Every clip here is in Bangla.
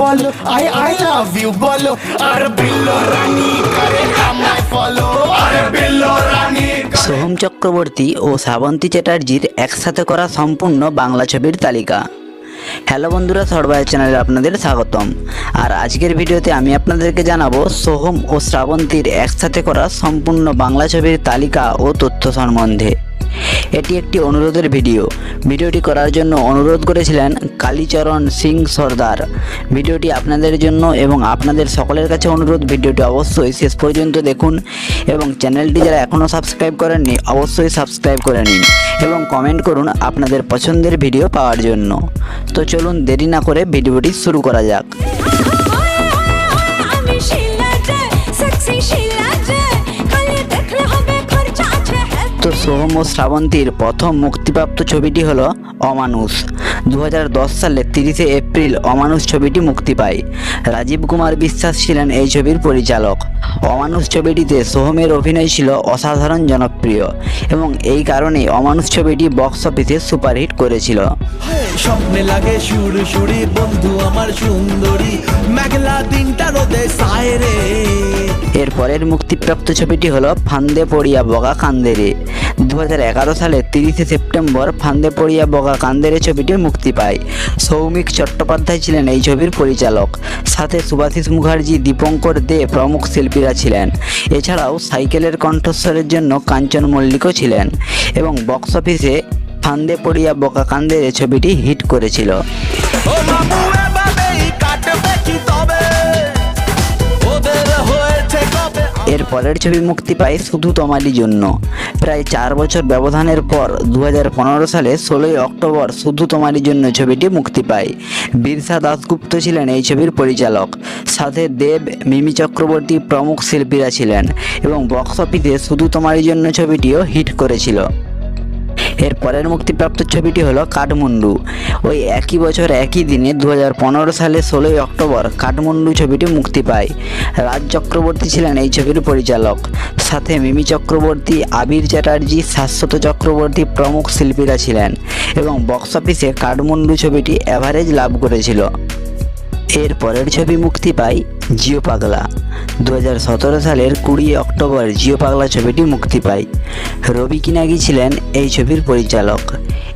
বলো আই আই লাভ ইউ বলো। আর বিল্লো রানী করে আমায় ফলো আর বিল্লো রানী সোহম চক্রবর্তী ও শ্রাবন্তী চ্যাটার্জির একসাথে করা সম্পূর্ণ বাংলা ছবির তালিকা। হ্যালো বন্ধুরা সরবাই চ্যানেলে আপনাদের স্বাগতম। আর আজকের ভিডিওতে আমি আপনাদেরকে জানাব, সোহম ও শ্রাবন্তীর একসাথে করা সম্পূর্ণ বাংলা ছবির তালিকা ও তথ্য সম্বন্ধে। এটি একটি অনুরোধের ভিডিও। ভিডিওটি করার জন্য অনুরোধ করেছিলেন কালীচরণ সিং সর্দার। ভিডিওটি আপনাদের জন্য এবং আপনাদের সকলের কাছে অনুরোধ, ভিডিওটি অবশ্যই শেষ পর্যন্ত দেখুন এবং চ্যানেলটি যারা এখনও সাবস্ক্রাইব করেননি, অবশ্যই সাবস্ক্রাইব করে নিন এবং কমেন্ট করুন আপনাদের পছন্দের ভিডিও পাওয়ার জন্য। তো চলুন দেরি না করে ভিডিওটি শুরু করা যাক। তো সোহম ও শ্রাবন্তীর প্রথম মুক্তিপ্রাপ্ত ছবিটি হলো অমানুষ। দু হাজার দশ সালে তিরিশে এপ্রিল অমানুষ ছবিটি মুক্তি পায়। রাজীব কুমার বিশ্বাস ছিলেন এই ছবির পরিচালক। অমানুষ ছবিটিতে সোহমের অভিনয় ছিল অসাধারণ জনপ্রিয় এবং এই কারণে অমানুষ ছবিটি বক্স অফিসে সুপারহিট করেছিল। স্বপ্নে লাগে সুর সুরি, বন্ধু আমার সুন্দরী। মেঘলা দিনটা রোদে সায় রে। এর পরের মুক্তিপ্রাপ্ত ছবিটি হলো ফান্দে পড়িয়া বগা কান্দেরে। দু হাজার সালে তিরিশে সেপ্টেম্বর ফান্দে পড়িয়া বগা কান্দেরে ছবিটি মুক্তি পায়। সৌমিক চট্টোপাধ্যায় ছিলেন এই ছবির পরিচালক। সাথে সুভাষিস মুখার্জি, দীপঙ্কর দে প্রমুখ শিল্পীরা ছিলেন। এছাড়াও সাইকেলের কণ্ঠস্বরের জন্য কাঞ্চন মল্লিকও ছিলেন। এবং বক্স অফিসে ফান্দে পড়িয়া বোকা কান্দেরে ছবিটি হিট করেছিল। এর পরের ছবি মুক্তি পায় শুধু তোমারই জন্য। প্রায় চার বছর ব্যবধানের পর দু হাজার পনেরো সালে ষোলোই অক্টোবর শুধু তোমারই জন্য ছবিটি মুক্তি পায়। বীরসা দাসগুপ্ত ছিলেন এই ছবির পরিচালক। সাথে দেব মিমি চক্রবর্তী প্রমুখ শিল্পীরা ছিলেন এবং বক্স অফিসে শুধু তোমারই জন্য ছবিটিও হিট করেছিল। এর পরের মুক্তিপ্রাপ্ত ছবিটি হলো কাঠমান্ডু। ওই একই বছর একই দিনে দু হাজার পনেরো সালে ষোলোই অক্টোবর কাঠমান্ডু ছবিটি মুক্তি পায়। রাজ চক্রবর্তী ছিলেন এই ছবির পরিচালক। সাথে মিমি চক্রবর্তী, আবির চ্যাটার্জি, শাশ্বত চক্রবর্তী প্রমুখ শিল্পীরা ছিলেন এবং বক্স অফিসে কাঠমান্ডু ছবিটি অ্যাভারেজ লাভ করেছিল। এর পরের ছবি মুক্তি পায় জিও পাগলা। দু হাজার সতেরো সালের কুড়ি অক্টোবর জিও পাগলা ছবিটি মুক্তি পায়। রবি কিনাগি ছিলেন এই ছবির পরিচালক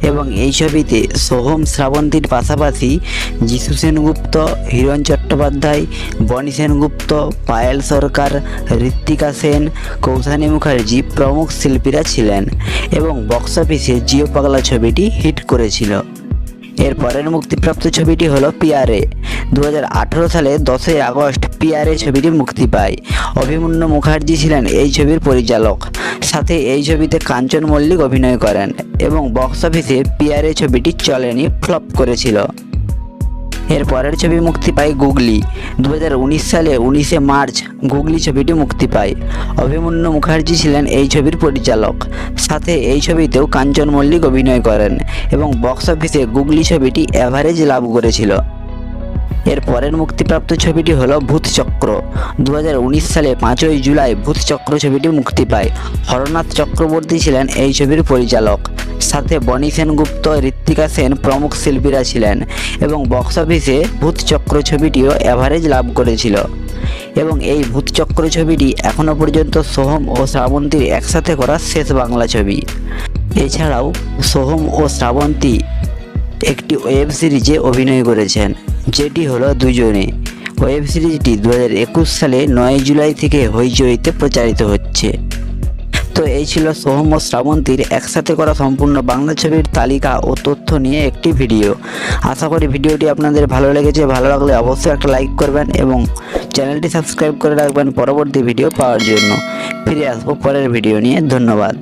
এবং এই ছবিতে সোহম শ্রাবন্তীর পাশাপাশি যিশু সেনগুপ্ত, হিরণ চট্টোপাধ্যায়, বনি সেনগুপ্ত, পায়েল সরকার, ঋত্বিকা সেন, কৌশানী মুখার্জি প্রমুখ শিল্পীরা ছিলেন এবং বক্স অফিসে জিও পাগলা ছবিটি হিট করেছিল। এর পরের মুক্তিপ্রাপ্ত ছবিটি হলো পিয়ারে। দু হাজার আঠেরো সালে দশই আগস্ট পিয়ারে ছবিটি মুক্তি পায়। অভিমন্যু মুখার্জি ছিলেন এই ছবির পরিচালক। সাথে এই ছবিতে কাঞ্চন মল্লিক অভিনয় করেন এবং বক্স অফিসে পিয়ারে ছবিটি চলেনি ফ্লপ করেছিল। এর পরের ছবি মুক্তি পায় গুগলি। দু হাজার উনিশ সালে উনিশে মার্চ গুগলি ছবিটি মুক্তি পায়। অভিমন্যু মুখার্জি ছিলেন এই ছবির পরিচালক। সাথে এই ছবিতেও কাঞ্চন মল্লিক অভিনয় করেন এবং বক্স অফিসে গুগলি ছবিটি অ্যাভারেজ লাভ করেছিল। এর পরের মুক্তিপ্রাপ্ত ছবিটি হলো ভূতচক্র দু হাজার উনিশ সালে পাঁচই জুলাই ভূতচক্র ছবিটি মুক্তি পায়। হরনাথ চক্রবর্তী ছিলেন এই ছবির পরিচালক। সাথে বনি সেনগুপ্ত, ঋত্বিকা সেন প্রমুখ শিল্পীরা ছিলেন এবং বক্স অফিসে ভূতচক্র ছবিটিও অ্যাভারেজ লাভ করেছিল। এবং এই ভূতচক্র ছবিটি এখনও পর্যন্ত সোহম ও শ্রাবন্তীর একসাথে করা শেষ বাংলা ছবি। এছাড়াও সোহম ও শ্রাবন্তী একটি ওয়েব সিরিজে অভিনয় করেছেন, যেটি হলো দুজনে। ওয়েব সিরিজটি দু হাজার একুশ সালে নয় জুলাই থেকে হইচইতে প্রচারিত হচ্ছে। তো এই ছিল সোহম ও শ্রাবন্তীর একসাথে করা সম্পূর্ণ বাংলা ছবির তালিকা ও তথ্য নিয়ে একটি ভিডিও। আশা করি ভিডিওটি আপনাদের ভালো লেগেছে। ভালো লাগলে অবশ্যই একটা লাইক করবেন এবং চ্যানেলটি সাবস্ক্রাইব করে রাখবেন পরবর্তী ভিডিও পাওয়ার জন্য। ফিরে আসব পরের ভিডিও নিয়ে। ধন্যবাদ।